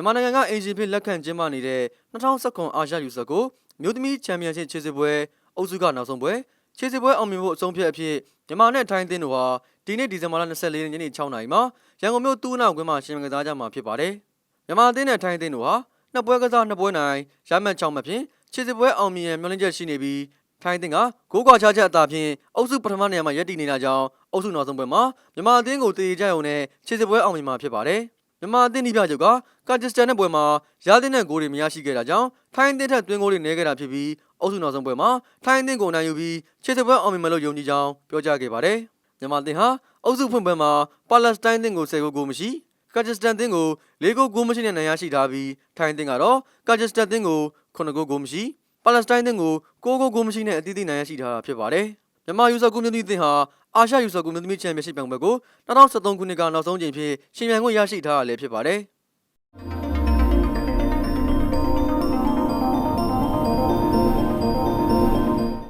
မြန်မာနိုင်ငံကအင်ဂျီဖြစ်လက်ခံကျင်းပနေတဲ့2019အာရှယူဆာကိုမြို့သမီးချန်ပီယံရှစ်ခြေစစ်ပွဲအုပ်စုကနောက်ဆုံးပွဲခြေစစ်ပွဲအောင်မြင်ဖို့အဆုံးဖြတ်အဖြစ်မြန်မာနဲ့ထိုင်းအသင်းတို့ဟာဒီနေ့ဒီဇင်ဘာလ24ရက်နေ့ညနေ6နာရီမှာရန်ကုန်မြို့တူးနောက်ကွင်းမှာရှင်မကစားကြမှာဖြစ်ပါတယ်မြန်မာအသင်းနဲ့ထိုင်းအသင်းတို့ဟာနှစ်ပွဲကစားနှစ်ပွဲနိုင်ရမှတ်6မှတ်ဖြင့်ခြေစစ်ပွဲအောင်မြင်ရန်မျှော်လင့်ချက်ရှိနေပြီးထိုင်းအသင်းကဂိုးကွာချချက်အသာဖြင့်အုပ်စုပထမနေရာမှာရပ်တည်နေတာကြောင့်အုပ်စုနောက်ဆုံးပွဲမှာမြန်မာအသင်းကိုတည်ကြရုံနဲ့ခြေစစ်ပွဲအောင်မြင်မှာဖြစ်ပါတယ် မြန်မာအသင်းဒီပြချုပ်ကကာဂျစ္စတန်နဲ့ပွဲမှာရသင့်တဲ့ဂိုးတွေမရရှိခဲ့တာကြောင့်ထိုင်းအသင်းထက်သွင်းဂိုးတွေနဲခဲ့တာဖြစ်ပြီးအုပ်စုနောက်ဆုံးပွဲမှာထိုင်းအသင်းကိုနိုင်ယူပြီးခြေစစ်ပွဲအောင်မြင်မယ်လို့ယုံကြည်ကြောင်းပြောကြားခဲ့ပါတယ်မြန်မာအသင်းဟာအုပ်စုဖွင့်ပွဲမှာပါလက်စတိုင်းအသင်းကို10ဂိုးဂိုးမရှိကာဂျစ္စတန်အသင်းကို၄ဂိုးဂိုးမရှိနဲ့နိုင်ရရှိထားပြီးထိုင်းအသင်းကတော့ကာဂျစ္စတန်အသင်းကို9ဂိုးဂိုးမရှိပါလက်စတိုင်းအသင်းကို9ဂိုးဂိုးမရှိနဲ့အသီးသီးနိုင်ရရှိထားတာဖြစ်ပါတယ် မြန်မာယူဆာကူမျိုးသမီးအသင်းဟာအာရှယူဆာကူမျိုးသမီးချန်ပီယံရှစ်ပြိုင်ပွဲကို2023ခုနှစ်ကနောက်ဆုံးချိန်ဖြစ်ရှင်ပြိုင်ခွင့်ရရှိထားတာလည်းဖြစ်ပါတယ်